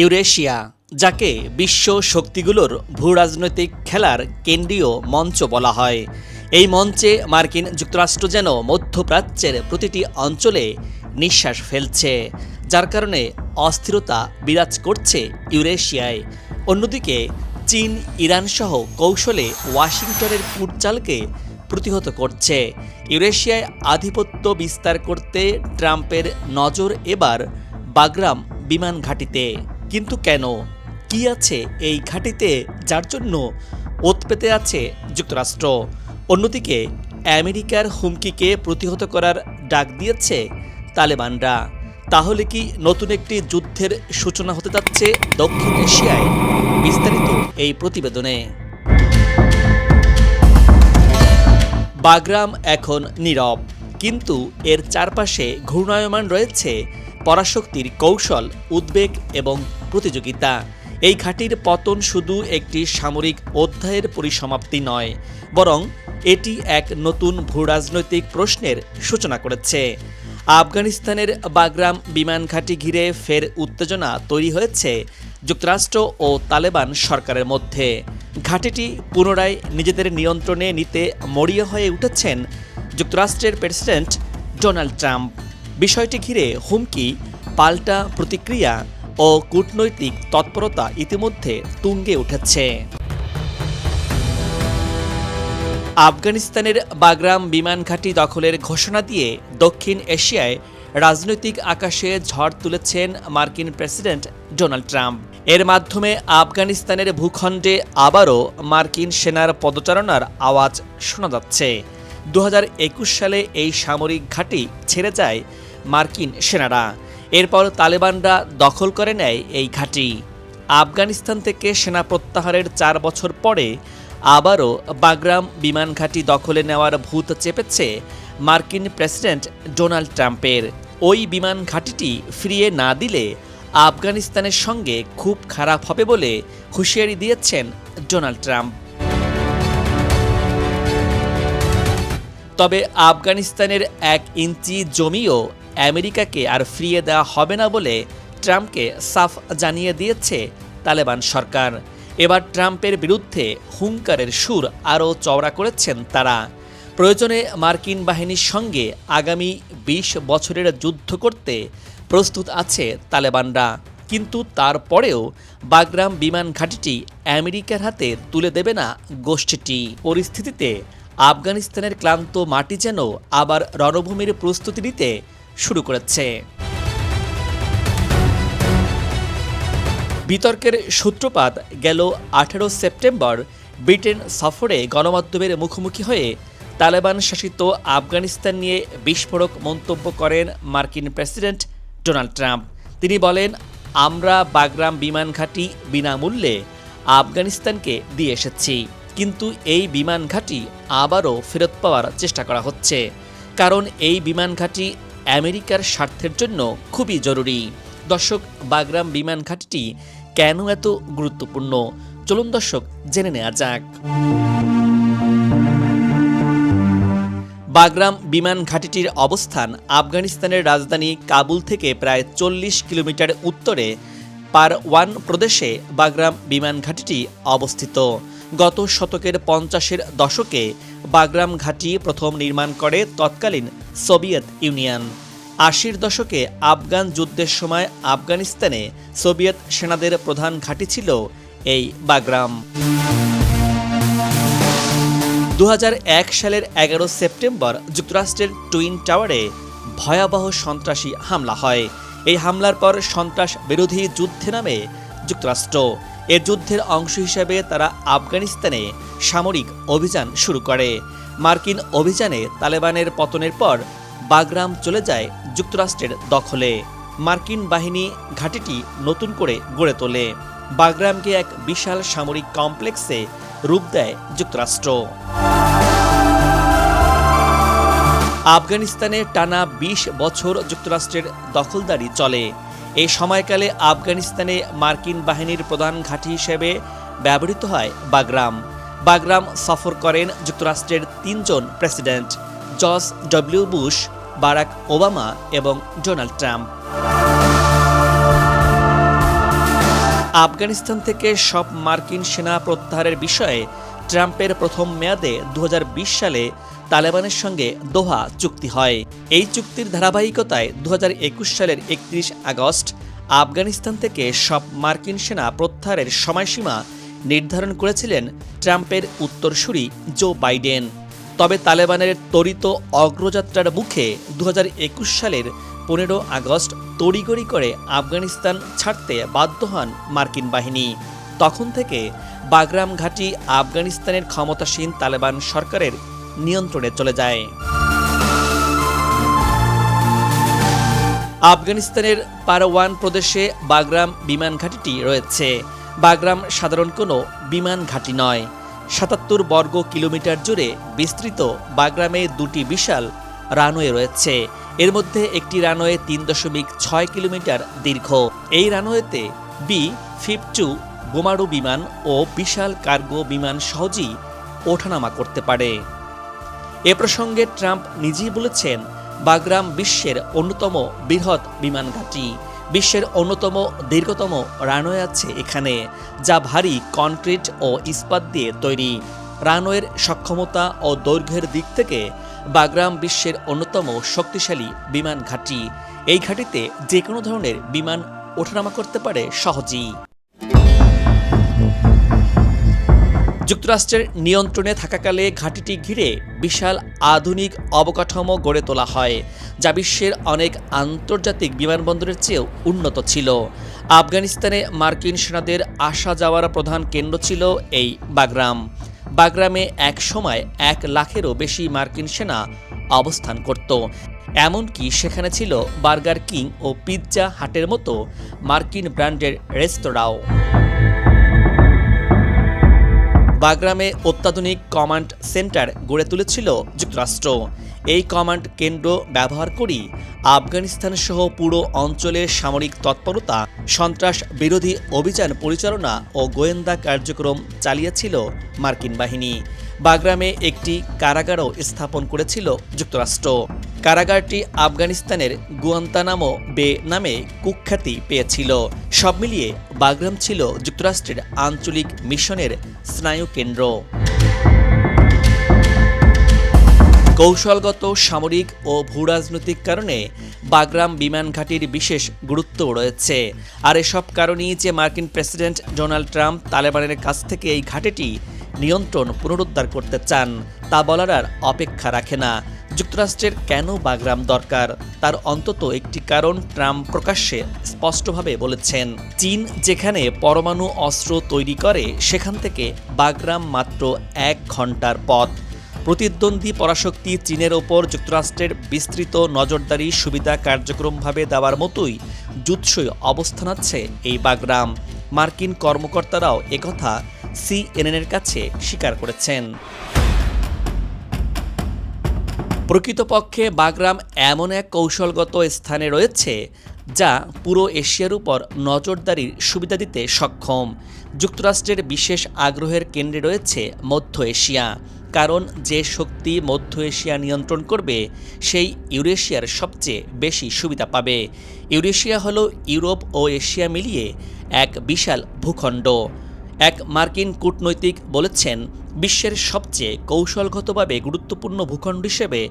Eurasia, যাকে বিশ্ব শক্তিগুলোর ভূরাজনৈতিক খেলার কেন্দ্রীয় মঞ্চ বলা হয়। এই মঞ্চে মার্কিন যুক্তরাষ্ট্র যেন মধ্যপ্রাচ্যের প্রতিটি অঞ্চলে নিঃশ্বাস ফেলছে, যার কারণে অস্থিরতা বিরাজ করছে ইউরেশিয়ায়। অন্যদিকে, চীন, ইরান সহ কৌশলে ওয়াশিংটনের কুটচালকে প্রতিহত করছে। ইউরেশিয়ায় আধিপত্য বিস্তার করতে ট্রাম্পের নজর এবার বাগরাম বিমান ঘাঁটিতে। কিন্তু কেন? কি আছে এই ঘাঁটিতে যার জন্য ওত পেতে আছে যুক্তরাষ্ট্র? অন্যদিকে, আমেরিকার হুমকিকে প্রতিহত করার ডাক দিয়েছে তালেবানরা। তাহলে কি নতুন একটি যুদ্ধের সূচনা হতে যাচ্ছে দক্ষিণ এশিয়ায়? বিস্তারিত এই প্রতিবেদনে। বাগরাম এখন নীরব, কিন্তু এর চারপাশে ঘূর্ণায়মান রয়েছে পরাশক্তির কৌশল, উদ্বেগ এবং প্রতিযোগিতা। এই ঘাঁটির পতন শুধু একটি সামরিক অধ্যায়ের পরিসমাপ্তি নয়, বরং এটি এক নতুন ভূরাজনৈতিক প্রশ্নের সূচনা করেছে। আফগানিস্তানের বাগরাম বিমান ঘাঁটি ঘিরে ফের উত্তেজনা তৈরি হয়েছে যুক্তরাষ্ট্র ও তালেবান সরকারের মধ্যে। ঘাঁটিটি পুনরায় নিজেদের নিয়ন্ত্রণে নিতে মরিয়া হয়ে উঠেছেন যুক্তরাষ্ট্রের প্রেসিডেন্ট ডোনাল্ড ট্রাম্প। বিষয়টি ঘিরে হুমকি, পাল্টা প্রতিক্রিয়া ও কূটনৈতিক তৎপরতা ইতিমধ্যে তুঙ্গে উঠেছে। আফগানিস্তানের বাগরাম বিমান ঘাঁটি দখলের ঘোষণা দিয়ে দক্ষিণ এশিয়ায় রাজনৈতিক আকাশে ঝড় তুলেছেন মার্কিন প্রেসিডেন্ট ডোনাল্ড ট্রাম্প। এর মাধ্যমে আফগানিস্তানের ভূখণ্ডে আবারও মার্কিন সেনার পদচারণার আওয়াজ শোনা যাচ্ছে। দু হাজার একুশ সালে এই সামরিক ঘাঁটি ছেড়ে যায় মার্কিন সেনারা। এরপর তালেবানরা দখল করে নেয় এই ঘাঁটি। আফগানিস্তান থেকে সেনা প্রত্যাহারের চার বছর পরে আবারও বাগরাম বিমান ঘাঁটি দখলে নেওয়ার ভূত চেপেছে মার্কিন প্রেসিডেন্ট ডোনাল্ড ট্রাম্পের। ওই বিমান ঘাঁটিটি ফিরিয়ে না দিলে আফগানিস্তানের সঙ্গে খুব খারাপ হবে বলে হুঁশিয়ারি দিয়েছেন ডোনাল্ড ট্রাম্প। তবে আফগানিস্তানের এক ইঞ্চি জমিও আমেরিকাকে আর ফিরিয়ে দেওয়া হবে না বলে ট্রাম্পকে সাফ জানিয়ে দিয়েছে তালেবান সরকার। এবার ট্রাম্পের বিরুদ্ধে হুঙ্কারের সুর আরও চওড়া করেছেন তারা। প্রয়োজনে মার্কিন বাহিনীর সঙ্গে আগামী ২০ বছরের যুদ্ধ করতে প্রস্তুত আছে তালেবানরা। কিন্তু তারপরেও বাগরাম বিমান ঘাঁটিটি আমেরিকার হাতে তুলে দেবে না গোষ্ঠীটি। পরিস্থিতিতে আফগানিস্তানের ক্লান্ত মাটি যেন আবার রণভূমির প্রস্তুতি নিতে শুরু করেছে। বিতর্কের সূত্রপাত গেল আঠেরো সেপ্টেম্বর। ব্রিটেন সফরে গণমাধ্যমের মুখোমুখি হয়ে তালেবান শাসিত আফগানিস্তান নিয়ে বিস্ফোরক মন্তব্য করেন মার্কিন প্রেসিডেন্ট ডোনাল্ড ট্রাম্প। তিনি বলেন, আমরা বাগরাম বিমান ঘাঁটি বিনামূল্যে আফগানিস্তানকে দিয়ে এসেছি, কিন্তু এই বিমান ঘাঁটি আবারও ফেরত পাওয়ার চেষ্টা করা হচ্ছে। কারণ এই বিমান ঘাঁটি আমেরিকার স্বার্থের জন্য খুবই জরুরি। দর্শক, বাগরাম বিমান ঘাঁটিটি কেন এত গুরুত্বপূর্ণ? চলুন দর্শক, জেনে নেওয়া যাক। বাগরাম বিমান ঘাঁটিটির অবস্থান আফগানিস্তানের রাজধানী কাবুল থেকে প্রায় চল্লিশ কিলোমিটার উত্তরে পার ওয়ান প্রদেশে বাগরাম বিমান ঘাঁটিটি অবস্থিত। গত শতকের পঞ্চাশের দশকে বাগরাম ঘাঁটি প্রথম নির্মাণ করে তৎকালীন সোভিয়েত ইউনিয়ন। আশির দশকে আফগান যুদ্ধের সময় আফগানিস্তানে সোভিয়েত সেনাদের প্রধান ঘাঁটি ছিল এই বাগরাম। দু হাজার এক সালের এগারো সেপ্টেম্বর যুক্তরাষ্ট্রের টুইন টাওয়ারে ভয়াবহ সন্ত্রাসী হামলা হয়। এই হামলার পর সন্ত্রাস বিরোধী যুদ্ধে নামে যুক্তরাষ্ট্র। এর যুদ্ধের অংশ হিসেবে তারা আফগানিস্তানে সামরিক অভিযান শুরু করে। মার্কিন অভিযানে তালেবানের পতনের পর বাগরাম চলে যায় যুক্তরাষ্ট্রের দখলে। মার্কিন বাহিনী ঘাঁটিটি নতুন করে গড়ে তোলে। বাগরামকে এক বিশাল সামরিক কমপ্লেক্সে রূপ দেয় যুক্তরাষ্ট্র। আফগানিস্তানে টানা ২০ বছর যুক্তরাষ্ট্রের দখলদারি চলে। এই সময়কালে আফগানিস্তানে মার্কিন বাহিনীর প্রধান ঘাঁটি হিসেবে ব্যবহৃত হয় বাগরাম। বাগরাম সফর করেন যুক্তরাষ্ট্রের তিনজন president, George W Bush, Barack Obama এবং ডোনাল্ড ট্রাম্প। আফগানিস্তান থেকে সব মার্কিন সেনা প্রত্যাহারের বিষয়ে ট্রাম্পের প্রথম মেয়াদে দু হাজার বিশ সালে তালেবানের সঙ্গে দোহা চুক্তি হয়। এই চুক্তির ধারাবাহিকতায় দু হাজার একুশ সালের একত্রিশ আগস্ট আফগানিস্তান থেকে সব মার্কিন সেনা প্রত্যাহারের সময়সীমা নির্ধারণ করেছিলেন ট্রাম্পের উত্তরসূরি জো বাইডেন। তবে তালেবানের ত্বরিত অগ্রযাত্রার মুখে দু হাজার একুশ সালের পনেরো আগস্ট তড়িগড়ি করে আফগানিস্তান ছাড়তে বাধ্য হন মার্কিন বাহিনী। তখন থেকে বাগরাম ঘাটি আফগানিস্তানের ক্ষমতাসীন তালেবান সরকারের নিয়ন্ত্রণে চলে যায়। আফগানিস্তানের পারওয়ান প্রদেশে বাগরাম বিমান ঘাঁটিটি রয়েছে। বাগরাম সাধারণ কোনো বিমান ঘাঁটি নয়। সাতাত্তর বর্গ কিলোমিটার জুড়ে বিস্তৃত বাগরামে দুটি বিশাল রানওয়ে রয়েছে। এর মধ্যে একটি রানওয়ে তিন দশমিক ছয় কিলোমিটার দীর্ঘ। এই রানওয়েতে বি ফিফটু বোমারু বিমান ও বিশাল কার্গো বিমান সহজেই ওঠানামা করতে পারে। এ প্রসঙ্গে ট্রাম্প নিজেই বলেছেন, বাগরাম বিশ্বের অন্যতম বৃহৎ বিমান ঘাঁটি, বিশ্বের অন্যতম দীর্ঘতম রানওয়ে আছে এখানে, যা ভারী কনক্রিট ও ইস্পাত দিয়ে তৈরি। রানওয়ের সক্ষমতা ও দৈর্ঘ্যের দিক থেকে বাগরাম বিশ্বের অন্যতম শক্তিশালী বিমান ঘাঁটি। এই ঘাঁটিতে যে কোনো ধরনের বিমান ওঠানামা করতে পারে সহজেই। যুক্তরাষ্ট্রের নিয়ন্ত্রণে থাকাকালে ঘাঁটিটি ঘিরে বিশাল আধুনিক অবকাঠামো গড়ে তোলা হয়, যা বিশ্বের অনেক আন্তর্জাতিক বিমানবন্দরের চেয়েও উন্নত ছিল। আফগানিস্তানে মার্কিন সেনাদের আসা যাওয়ার প্রধান কেন্দ্র ছিল এই বাগরাম। বাগরামে এক সময় এক লাখেরও বেশি মার্কিন সেনা অবস্থান করত। এমনকি সেখানে ছিল বার্গার কিং ও পিৎজা হাটের মতো মার্কিন ব্র্যান্ডের রেস্তোরাঁও। বাগরামে অত্যাধুনিক কমান্ড সেন্টার গড়ে তুলেছিল যুক্তরাষ্ট্র। এই কমান্ড কেন্দ্র ব্যবহার করেই আফগানিস্তান সহ পুরো অঞ্চলের সামরিক তৎপরতা, সন্ত্রাস বিরোধী অভিযান পরিচালনা ও গোয়েন্দা কার্যক্রম চালিয়েছিল মার্কিন বাহিনী। বাগরামে একটি কারাগারও স্থাপন করেছিল যুক্তরাষ্ট্র। কারাগারটি আফগানিস্তানের গুয়ান্তানামো বে নামে কুখ্যাতি পেয়েছিল। সব মিলিয়ে বাগরাম ছিল যুক্তরাষ্ট্রের আঞ্চলিক মিশনের স্নায়ু কেন্দ্র। কৌশলগত, সামরিক ও ভূরাজনৈতিক কারণে বাগরাম বিমান ঘাঁটির বিশেষ গুরুত্ব রয়েছে। আর এসব কারণেই যে মার্কিন প্রেসিডেন্ট ডোনাল্ড ট্রাম্প তালেবানের কাছ থেকে এই ঘাঁটিটি নিয়ন্ত্রণ পুনরুদ্ধার করতে চান, তা বলার আর অপেক্ষা রাখে না। যুক্তরাষ্ট্রের কেন বাগরাম দরকার? তার অন্তত একটি কারণ ট্রাম্প প্রকাশ্যে স্পষ্টভাবে বলেছেন। চীন যেখানে পরমাণু অস্ত্র তৈরি করে, সেখান থেকে বাগরাম মাত্র এক ঘণ্টার পথ। প্রতিদ্বন্দ্বী পরাশক্তি চীনের ওপর যুক্তরাষ্ট্রের বিস্তৃত নজরদারি সুবিধা কার্যক্রমভাবে দেওয়ার মতোই জুৎসই অবস্থান আছে এই বাগরাম। মার্কিন কর্মকর্তারাও একথা সিএনএনের কাছে স্বীকার করেছেন। প্রকৃতপক্ষে বাগরাম এমন এক কৌশলগত স্থানে রয়েছে যা পুরো এশিয়ার উপর নজরদারির সুবিধা দিতে সক্ষম। যুক্তরাষ্ট্রের বিশেষ আগ্রহের কেন্দ্রে রয়েছে মধ্য এশিয়া, কারণ যে শক্তি মধ্য এশিয়া নিয়ন্ত্রণ করবে, সেই ইউরেশিয়ার সবচেয়ে বেশি সুবিধা পাবে। ইউরেশিয়া হল ইউরোপ ও এশিয়া মিলিয়ে এক বিশাল ভূখণ্ড। এক মার্কিন কূটনৈতিক বলেছেন বিশ্বের সবচেয়ে কৌশলগতভাবে গুরুত্বপূর্ণ ভূখণ্ড হিসেবে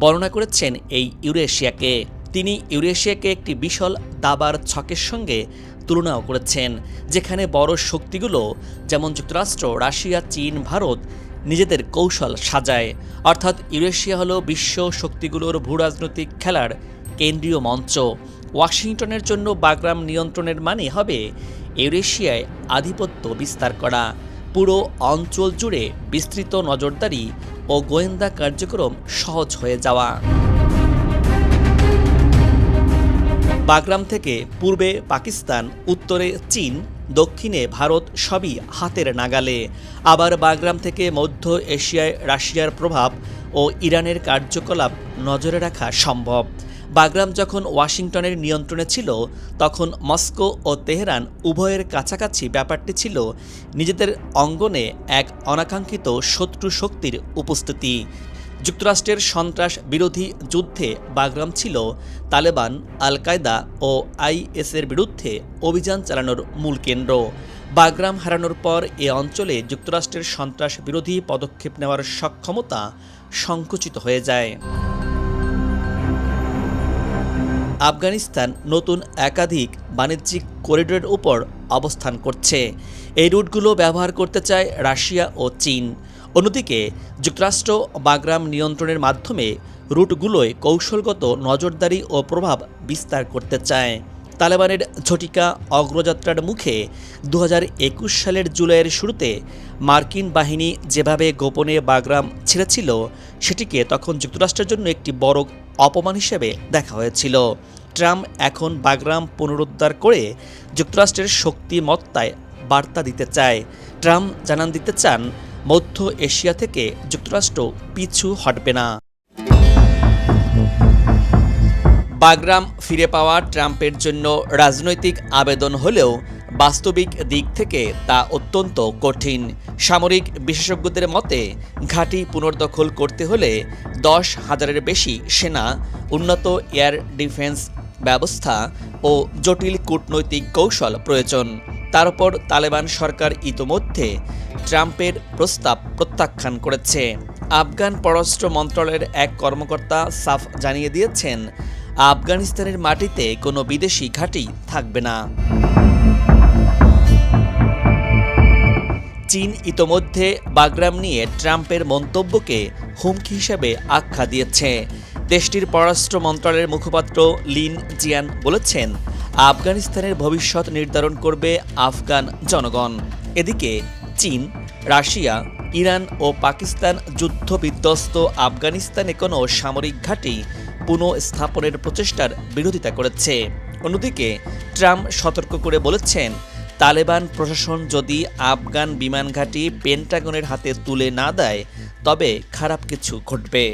বর্ণনা করেছেন এই ইউরেশিয়াকে। তিনি ইউরেশিয়াকে একটি বিশাল দাবার ছকের সঙ্গে তুলনাও করেছেন, যেখানে বড় শক্তিগুলো, যেমন যুক্তরাষ্ট্র, রাশিয়া, চীন, ভারত, নিজেদের কৌশল সাজায়। অর্থাৎ ইউরেশিয়া হলো বিশ্ব শক্তিগুলোর ভূরাজনৈতিক খেলার কেন্দ্রীয় মঞ্চ। ওয়াশিংটনের জন্য বাগরাম নিয়ন্ত্রণের মানে হবে ইউরেশিয়ায় আধিপত্য বিস্তার করা। পুরো অঞ্চল জুড়ে বিস্তৃত নজরদারি ও গোয়েন্দা কার্যক্রম সহজ হয়ে যাওয়া। বাগরাম থেকে পূর্বে পাকিস্তান, উত্তরে চীন, দক্ষিণে ভারত সবই হাতের নাগালে। আবার বাগরাম থেকে মধ্য এশিয়ায় রাশিয়ার প্রভাব ও ইরানের কার্যকলাপ নজরে রাখা সম্ভব। বাগরাম যখন ওয়াশিংটনের নিয়ন্ত্রণে ছিল, তখন মস্কো ও তেহরান উভয়ের কাছাকাছি ব্যাপারটি ছিল নিজেদের অঙ্গনে এক অনাকাঙ্ক্ষিত শত্রু শক্তির উপস্থিতি। যুক্তরাষ্ট্রের সন্ত্রাস বিরোধী যুদ্ধে বাগরাম ছিল তালেবান আল কায়দা ও আইএসের বিরুদ্ধে অভিযান চালানোর মূল কেন্দ্র। বাগরাম হারানোর পর এ অঞ্চলে যুক্তরাষ্ট্রের সন্ত্রাস বিরোধী পদক্ষেপ নেওয়ার সক্ষমতা সংকুচিত হয়ে যায়। আফগানিস্তান নতুন একাধিক বাণিজ্যিক করিডোরের উপর অবস্থান করছে। এই রুটগুলো ব্যবহার করতে চায় রাশিয়া ও চীন। অন্যদিকে, যুক্তরাষ্ট্র বাগরাম নিয়ন্ত্রণের মাধ্যমে রুটগুলোয় কৌশলগত নজরদারি ও প্রভাব বিস্তার করতে চায়। তালেবানের ঝটিকা অগ্রযাত্রার মুখে দু হাজার একুশ সালের জুলাইয়ের শুরুতে মার্কিন বাহিনী যেভাবে গোপনে বাগরাম ছেড়েছিল, সেটিকে তখন যুক্তরাষ্ট্রের জন্য একটি বড় অপমান হিসেবে দেখা হয়েছিল। ট্রাম্প এখন বাগরাম পুনরুদ্ধার করে যুক্তরাষ্ট্রের শক্তিমত্তায় বার্তা দিতে চায়। ট্রাম্প জানান দিতে চান, মধ্য এশিয়া থেকে যুক্তরাষ্ট্র পিছু হটবে না। বাগরাম ফিরে পাওয়া ট্রাম্পের জন্য রাজনৈতিক আবেদন হলেও বাস্তবিক দিক থেকে তা অত্যন্ত কঠিন। সামরিক বিশেষজ্ঞদের মতে, ঘাঁটি পুনর্দখল করতে হলে দশ হাজারের বেশি সেনা, উন্নত এয়ার ডিফেন্স ব্যবস্থা ও জটিল কূটনৈতিক কৌশল প্রয়োজন। তার উপর তালেবান সরকার ইতোমধ্যে ট্রাম্পের প্রস্তাব প্রত্যাখ্যান করেছে। আফগান পররাষ্ট্র মন্ত্রণালয়ের এক কর্মকর্তা সাফ জানিয়ে দিয়েছেন আফগানিস্তানের মাটিতে কোনো বিদেশি ঘাঁটি থাকবে না। চীন ইতোমধ্যে বাগরাম নিয়ে ট্রাম্পের মন্তব্যকে হুমকি হিসেবে আখ্যা দিয়েছে। দেশটির পররাষ্ট্র মন্ত্রণালয়ের মুখপাত্র লিন জিয়ান বলেছেন, আফগানিস্তানের ভবিষ্যৎ নির্ধারণ করবে আফগান জনগণ। এদিকে চীন, রাশিয়া, ইরান ও পাকিস্তান যুদ্ধ বিধ্বস্ত আফগানিস্তানে কোনো সামরিক ঘাঁটি পুনঃস্থাপনের প্রচেষ্টার বিরোধিতা করেছে। অন্যদিকে, ট্রাম্প সতর্ক করে বলেছেন, তালেবান প্রশাসন যদি আফগান বিমান ঘাঁটি পেন্টাগনের হাতে তুলে না দেয়, তবে খারাপ কিছু ঘটবে।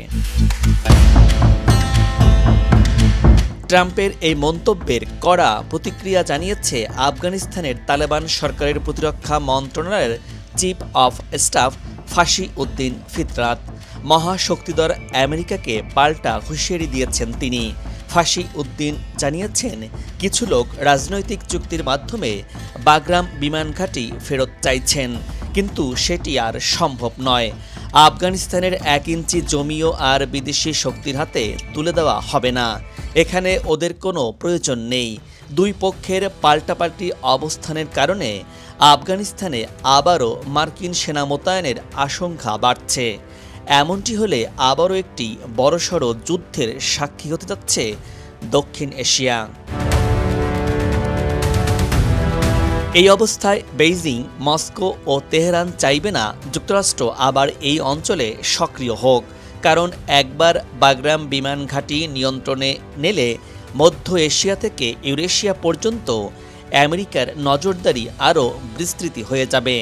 ট্রাম্পের এই মন্তব্যের কড়া প্রতিক্রিয়া জানিয়েছে আফগানিস্তানের তালেবান সরকারের প্রতিরক্ষা মন্ত্রণালয়ের চিফ অফ স্টাফ ফাঁসি উদ্দিন ফিতরাত। মহাশক্তিধর আমেরিকাকে পাল্টা হুঁশিয়ারি দিয়েছেন তিনি। ফাঁসি উদ্দিন জানিয়েছেন, কিছু লোক রাজনৈতিক চুক্তির মাধ্যমে বাগরাম বিমান ঘাঁটি ফেরত চাইছেন, কিন্তু সেটি আর সম্ভব নয়। আফগানিস্তানের এক ইঞ্চি জমিও আর বিদেশি শক্তির হাতে তুলে দেওয়া হবে না। এখানে ওদের কোনো প্রয়োজন নেই। দুই পক্ষের পাল্টাপাল্টি অবস্থানের কারণে আফগানিস্তানে আবারও মার্কিন সেনা মোতায়েনের আশঙ্কা বাড়ছে। এমনটি হলে আবারও একটি বড়সড় যুদ্ধের সাক্ষী হতে যাচ্ছে দক্ষিণ এশিয়া। এই অবস্থায় বেইজিং, মস্কো ও তেহরান চাইবে না যুক্তরাষ্ট্র আবার এই অঞ্চলে সক্রিয় হোক, কারণ একবার বাগরাম বিমান ঘাঁটি নিয়ন্ত্রণে নেলে মধ্য এশিয়া থেকে ইউরেশিয়া পর্যন্ত আমেরিকার নজরদারি আরও বিস্তৃতি হয়ে যাবে।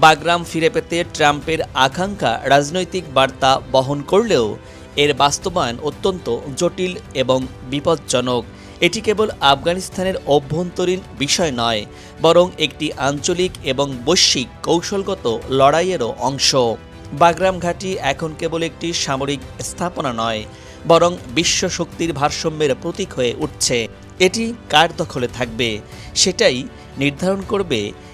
বাগরাম ফিরে পেতে ট্রাম্পের আকাঙ্ক্ষা রাজনৈতিক বার্তা বহন করলেও এর বাস্তবায়ন অত্যন্ত জটিল এবং বিপজ্জনক। এটি কেবল আফগানিস্তানের অভ্যন্তরীণ বিষয় নয়, বরং একটি আঞ্চলিক এবং বৈশ্বিক কৌশলগত লড়াইয়েরও অংশ। বাগরাম ঘাঁটি এখন কেবল একটি সামরিক স্থাপনা নয়, বরং বিশ্ব শক্তির ভারসাম্যের প্রতীক হয়ে উঠছে। এটি কার দখলে থাকবে, সেটাই নির্ধারণ করবে